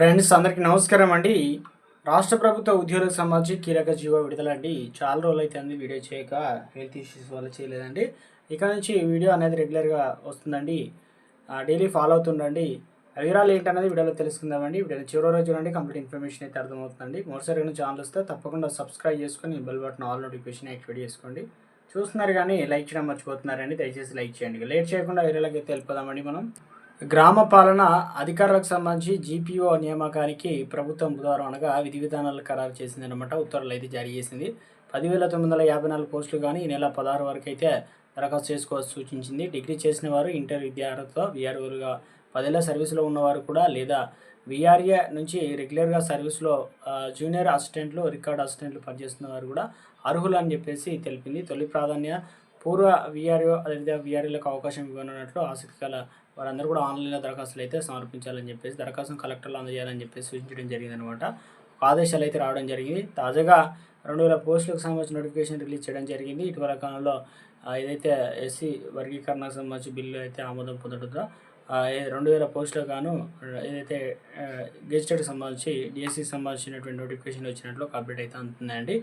Friends అందరికీ నమస్కారం అండి. రాష్ట్ర ప్రభుత్వ ఉద్యోగులకు సంబంధించి కీలక జీవ విడుదల అండి చాలా రోజులు అయితే అంది వీడియో చేయక హెల్త్ ఇష్యూస్ వల్ల చేయలేదండి. ఇక నుంచి వీడియో అనేది రెగ్యులర్గా వస్తుందండి. డైలీ ఫాలో అవుతుండండి. వివరాలు ఏంటనేది వీడియోలో తెలుసుకుందామండి. వీడియో చివరి రోజు చూడండి. కంప్లీట్ ఇన్ఫర్మేషన్ అయితే అర్థమవుతుందండి. మరోసారి ఛానల్ వస్తే తప్పకుండా సబ్స్క్రైబ్ చేసుకొని bell button all notification activate చేసుకోండి. చూస్తున్నారు కానీ లైక్ చేయడం మర్చిపోతున్నారండి. దయచేసి లైక్ చేయండి. లేట్ చేయకుండా వీడియోలోకి అయితే వెళ్ళిపోదామండి మనం. గ్రామ పాలన అధికారులకు సంబంధించి జీపీఓ నియామకానికి ప్రభుత్వం బుధవారం అనగా విధి విధానాలు ఖరారు చేసిందనమాట ఉత్తర్వులు అయితే జారీ చేసింది. పదివేల తొమ్మిది వందల యాభై నాలుగు పోస్టులు కానీ ఈ నెల పదహారు వరకు అయితే దరఖాస్తు చేసుకోవాల్సి సూచించింది. డిగ్రీ చేసిన వారు ఇంటర్ విద్యార్థులతో విఆర్ఓలుగా పదేళ్ళ సర్వీసులో ఉన్నవారు కూడా లేదా విఆర్ఏ నుంచి రెగ్యులర్గా సర్వీస్లో జూనియర్ అసిస్టెంట్లు రికార్డ్ అసిస్టెంట్లు పనిచేస్తున్న వారు కూడా అర్హులు అని చెప్పేసి తెలిపింది. తొలి ప్రాధాన్య పూర్వ విఆర్ఓ అదేవిధంగా విఆర్ఓలకు అవకాశం ఇవ్వనున్నట్లు ఆసక్తి గల వారందరూ కూడా ఆన్లైన్లో దరఖాస్తులు అయితే సమర్పించాలని చెప్పేసి దరఖాస్తును కలెక్టర్లు అందజేయాలని చెప్పేసి సూచించడం జరిగింది అనమాట ఆదేశాలు అయితే రావడం జరిగింది. తాజాగా రెండు వేల పోస్టులకు సంబంధించిన నోటిఫికేషన్ రిలీజ్ చేయడం జరిగింది. ఇటీవల కాలంలో ఏదైతే ఎస్సీ వర్గీకరణకు సంబంధించి బిల్లు అయితే ఆమోదం పొందడంతో రెండు వేల పోస్టులకు గాను ఏదైతే గెజిటెడ్కి సంబంధించి డిఎస్సికి సంబంధించినటువంటి నోటిఫికేషన్ వచ్చినట్లు అప్డేట్ అయితే అందుతుందండి